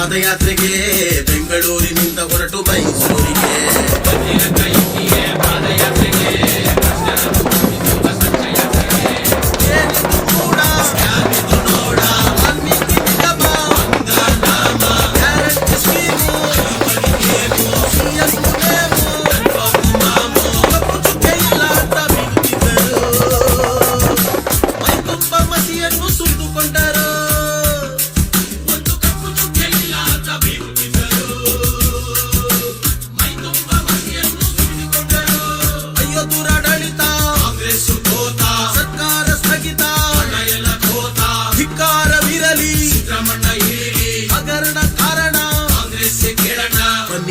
ಪಾದಯಾತ್ರೆಗೆ ಬೆಂಗಳೂರಿನಿಂದ ಹೊರಟು ಮೈಸೂರಿಗೆ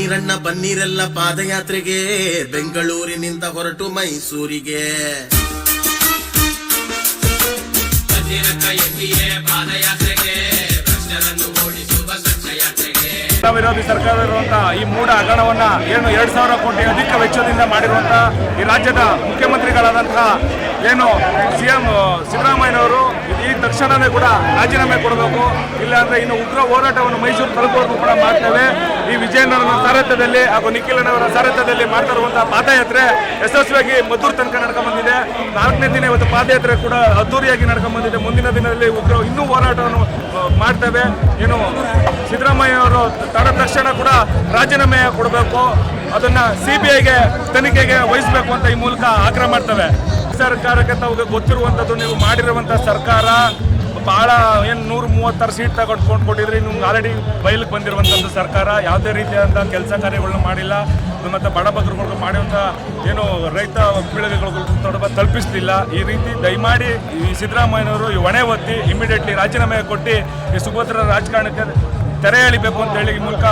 ಬನ್ನಿರಣ್ಣ ಬನ್ನೀರೆಲ್ಲ ಪಾದಯಾತ್ರೆಗೆ. ಬೆಂಗಳೂರಿನಿಂದ ಹೊರಟು ಮೈಸೂರಿಗೆ. ವಿರೋಧಿ ಸರ್ಕಾರ ಇರುವಂತಹ ಈ ಮೂಢ ಹಗರಣವನ್ನ ಏನು ಎರಡ್ ಸಾವಿರ ಕೋಟಿ ಅಧಿಕ ವೆಚ್ಚದಿಂದ ಮಾಡಿರುವಂತಹ ಈ ರಾಜ್ಯದ ಮುಖ್ಯಮಂತ್ರಿಗಳಾದಂತಹ ಏನು ಸಿಎಂ, ಸಿದ್ದರಾಮಯ್ಯನವರು ಈ ತಕ್ಷಣವೇ ಕೂಡ ರಾಜೀನಾಮೆ ಕೊಡಬೇಕು. ಇಲ್ಲಾಂದ್ರೆ ಇನ್ನು ಉಗ್ರ ಹೋರಾಟವನ್ನು ಮೈಸೂರು ತಲುಪುವರೆಗೂ ಕೂಡ ಮಾಡ್ತೇವೆ. ಈ ವಿಜಯನವರ ಸಾರಥ್ಯದಲ್ಲಿ ಹಾಗೂ ನಿಖಿಲನವರ ಸಾರಥ್ಯದಲ್ಲಿ ಮಾಡ್ತಾ ಇರುವಂತಹ ಪಾದಯಾತ್ರೆ ಯಶಸ್ವಿಯಾಗಿ ಮದ್ದೂರು ತನಕ ನಡ್ಕೊಂಡ್ ಬಂದಿದೆ ನಾಲ್ಕನೇ ದಿನ ಇವತ್ತು ಪಾದಯಾತ್ರೆ ಕೂಡ ಅದ್ದೂರಿಯಾಗಿ ನಡ್ಕೊಂಡ್ ಬಂದಿದೆ ಮುಂದಿನ ದಿನದಲ್ಲಿ ಉಗ್ರ ಇನ್ನೂ ಹೋರಾಟವನ್ನು ಮಾಡ್ತೇವೆ. ಏನು, ಸಿದ್ದರಾಮಯ್ಯ ಅವರು ತಡ ತಕ್ಷಣ ಕೂಡ ರಾಜೀನಾಮೆ ಕೊಡಬೇಕು. ಅದನ್ನ ಐಗೆ ತನಿಖೆಗೆ ವಹಿಸಬೇಕು ಅಂತ ಈ ಮೂಲಕ ಆಗ್ರಹ ಮಾಡ್ತೇವೆ. ಸರ್ಕಾರಕ್ಕೆ ತಾವು ಗೊತ್ತಿರುವಂತದ್ದು, ನೀವು ಮಾಡಿರುವಂತ ಸರ್ಕಾರ ಬಹಳ ಏನು ನೂರ ಮೂವತ್ತಾರು ಸೀಟ್ ತಗೊಂಡ್ಕೊಂಡು ಕೊಟ್ಟಿದ್ರೆ ನಿಮ್ಗೆ ಆಲ್ರೆಡಿ ಬಯಲಿಗೆ ಬಂದಿರುವಂಥದ್ದು ಸರ್ಕಾರ ಯಾವುದೇ ರೀತಿಯಾದಂಥ ಕೆಲಸ ಕಾರ್ಯಗಳನ್ನ ಮಾಡಿಲ್ಲ. ಮತ್ತು ಬಡಬಗ್ರುಗಳು ಮಾಡುವಂಥ ಏನು ರೈತ ಪೀಳಿಗೆಗಳು ತೊಡಬ ತಲುಪಿಸ್ತಿಲ್ಲ ಈ ರೀತಿ ದಯಮಾಡಿ ಈ ಸಿದ್ದರಾಮಯ್ಯನವರು ಈ ಹೊಣೆ ಒತ್ತಿ ಇಮಿಡಿಯೇಟ್ಲಿ ರಾಜೀನಾಮೆ ಕೊಟ್ಟು ಈ ಸುಭದ್ರ ರಾಜಕಾರಣಕ್ಕೆ ತೆರೆ ಎಳಿಬೇಕು ಅಂತ ಹೇಳಿ ಈ ಮೂಲಕ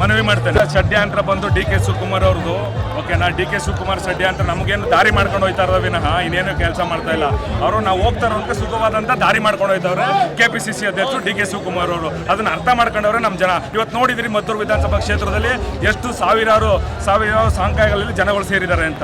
ಮನವಿ ಮಾಡ್ತೇನೆ. ಷಡ್ಯಂತ್ರ ಬಂದು ಡಿ ಕೆ ಶಿವಕುಮಾರ್ ಅವ್ರದ್ದು. ಓಕೆನಾ? ಡಿ ಕೆ ಶಿವಕುಮಾರ್ ಷಡ್ಯಂತ್ರ ನಮಗೇನು ದಾರಿ ಮಾಡ್ಕೊಂಡು ಹೋಯ್ತಾ ಇರೋ ವಿನಃ ಇನ್ನೇನು ಕೆಲಸ ಮಾಡ್ತಾ ಇಲ್ಲ. ಅವರು ನಾವು ಹೋಗ್ತಾರೋ ಅಂತ ಸುಖವಾದಂಥ ದಾರಿ ಮಾಡ್ಕೊಂಡು ಹೋಯ್ತವ್ರೆ. ಕೆ ಪಿ ಸಿ ಸಿ ಅಧ್ಯಕ್ಷರು ಡಿ ಕೆ ಶಿವಕುಮಾರ್ ಅವರು. ಅದನ್ನ ಅರ್ಥ ಮಾಡ್ಕೊಂಡವ್ರೆ ನಮ್ಮ ಜನ. ಇವತ್ತು ನೋಡಿದ್ರಿ ಮದ್ದೂರು ವಿಧಾನಸಭಾ ಕ್ಷೇತ್ರದಲ್ಲಿ ಎಷ್ಟು ಸಾವಿರಾರು ಸಾವಿರಾರು ಸಾಂಕಾಯಗಳಲ್ಲಿ ಜನಗಳು ಸೇರಿದ್ದಾರೆ ಅಂತ